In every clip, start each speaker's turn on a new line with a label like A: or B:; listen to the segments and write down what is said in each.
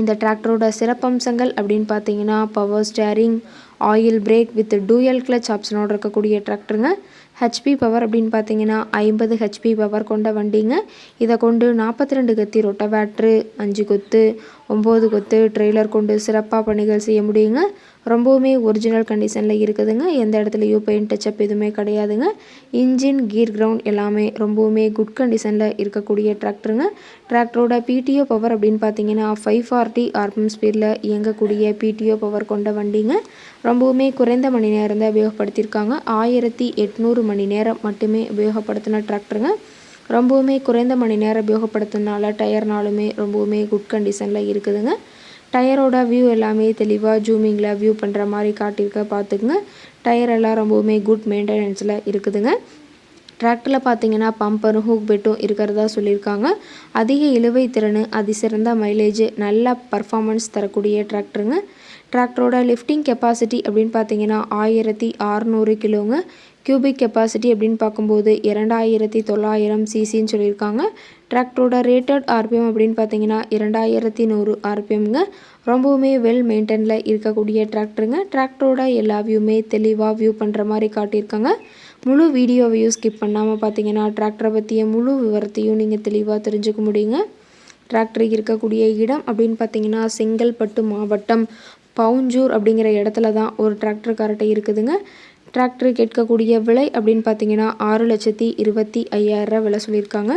A: இந்த டிராக்டரோட சிறப்பம்சங்கள் அப்படின்னு பார்த்தீங்கன்னா power steering oil brake with dual clutch ஆப்ஷனோட இருக்கக்கூடிய டிராக்டருங்க ஹெச்பி பவர் அப்படின்னு பார்த்தீங்கன்னா ஐம்பது ஹெச்பி பவர் கொண்ட வண்டிங்க. இதை கொண்டு நாற்பத்தி ரெண்டு கத்தி ரொட்டவேட்ரு அஞ்சு கொத்து ஒம்பது கொத்து ட்ரெய்லர் கொண்டு சிறப்பாக பணிகள் செய்ய முடியுங்க. ரொம்பவுமே ஒரிஜினல் கண்டிஷனில் இருக்குதுங்க. எந்த இடத்துலையும் பெயிண்ட் டச்சப் எதுவுமே கிடையாதுங்க. இன்ஜின் கீர் கிரவுண்ட் எல்லாமே ரொம்பவுமே குட் கண்டிஷனில் இருக்கக்கூடிய டிராக்டருங்க டிராக்டரோட பிடிஓ பவர் அப்படின்னு பார்த்தீங்கன்னா ஃபைவ் ஃபார்ட்டி ஆர்பிஎம் ஸ்பீடில் இயங்கக்கூடிய பிடிஓ பவர் கொண்ட வண்டிங்க. ரொம்பவுமே குறைந்த மணி நேரம் தான் உபயோகப்படுத்தியிருக்காங்க. ஆயிரத்தி எட்நூறு மணி நேரம் மட்டுமே உபயோகப்படுத்தின டிராக்டருங்க ரொம்பவுமே குறைந்த மணி நேரம் உபயோகப்படுத்தினால டயர்னாலுமே ரொம்பவுமே குட் கண்டிஷனில் இருக்குதுங்க. டயரோட வியூ எல்லாமே தெளிவாக ஜூமிங்கில் வியூ பண்ணுற மாதிரி காட்டியிருக்க பார்த்துக்குங்க. டயர் எல்லாம் ரொம்பவுமே குட் மெயின்டெனன்ஸில் இருக்குதுங்க. டிராக்டரில் பார்த்தீங்கன்னா பம்பரும் ஹூக் பெட்டும் இருக்கிறதா சொல்லியிருக்காங்க. அதிக இழுவை திறன் அதிசிறந்த மைலேஜ் நல்ல பர்ஃபார்மன்ஸ் தரக்கூடிய டிராக்டருங்க டிராக்டரோட லிஃப்டிங் கெப்பாசிட்டி அப்படின்னு பார்த்தீங்கன்னா ஆயிரத்தி அறநூறு கிலோங்க கியூபிக் கெப்பாசிட்டி அப்படின்னு பார்க்கும்போது இரண்டாயிரத்தி தொள்ளாயிரம் சிசின்னு சொல்லியிருக்காங்க. டிராக்டரோட ரேட்டட் ஆர்பிஎம் அப்படின்னு பார்த்தீங்கன்னா இரண்டாயிரத்தி நூறு ஆர்பிஎம்ங்க ரொம்பவுமே வெல் மெயின்டெனில் இருக்கக்கூடிய டிராக்டருங்க டிராக்டரோட எல்லா வியூமே தெளிவாக வியூ பண்ணுற மாதிரி காட்டியிருக்காங்க. முழு வீடியோவையும் ஸ்கிப் பண்ணாமல் பார்த்தீங்கன்னா டிராக்டரை பற்றிய முழு விவரத்தையும் நீங்கள் தெளிவாக தெரிஞ்சுக்க முடியுங்க. டிராக்டர் இருக்கக்கூடிய இடம் அப்படின்னு பார்த்தீங்கன்னா செங்கல்பட்டு மாவட்டம் பவுஞ்சூர் அப்படிங்கிற இடத்துல தான் ஒரு டிராக்டர் கரெக்டாக இருக்குதுங்க. டிராக்டர் கேட்கக்கூடிய விலை அப்படின்னு பார்த்தீங்கன்னா ஆறு லட்சத்தி இருபத்தி ஐயாயிரரூவா விலை சொல்லியிருக்காங்க.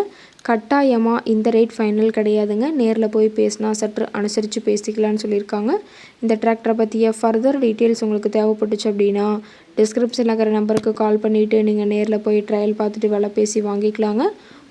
A: கட்டாயமாக இந்த ரேட் ஃபைனல் கிடையாதுங்க. நேரில் போய் பேசினா சற்று அனுசரித்து பேசிக்கலான்னு சொல்லியிருக்காங்க. இந்த டிராக்டரை பற்றிய ஃபர்தர் டீட்டெயில்ஸ் உங்களுக்கு தேவைப்பட்டுச்சு அப்படின்னா டிஸ்கிரிப்ஷனில் இருக்கிற நம்பருக்கு கால் பண்ணிவிட்டு நீங்கள் நேரில் போய் ட்ரையல் பார்த்துட்டு விலை பேசி வாங்கிக்கலாங்க.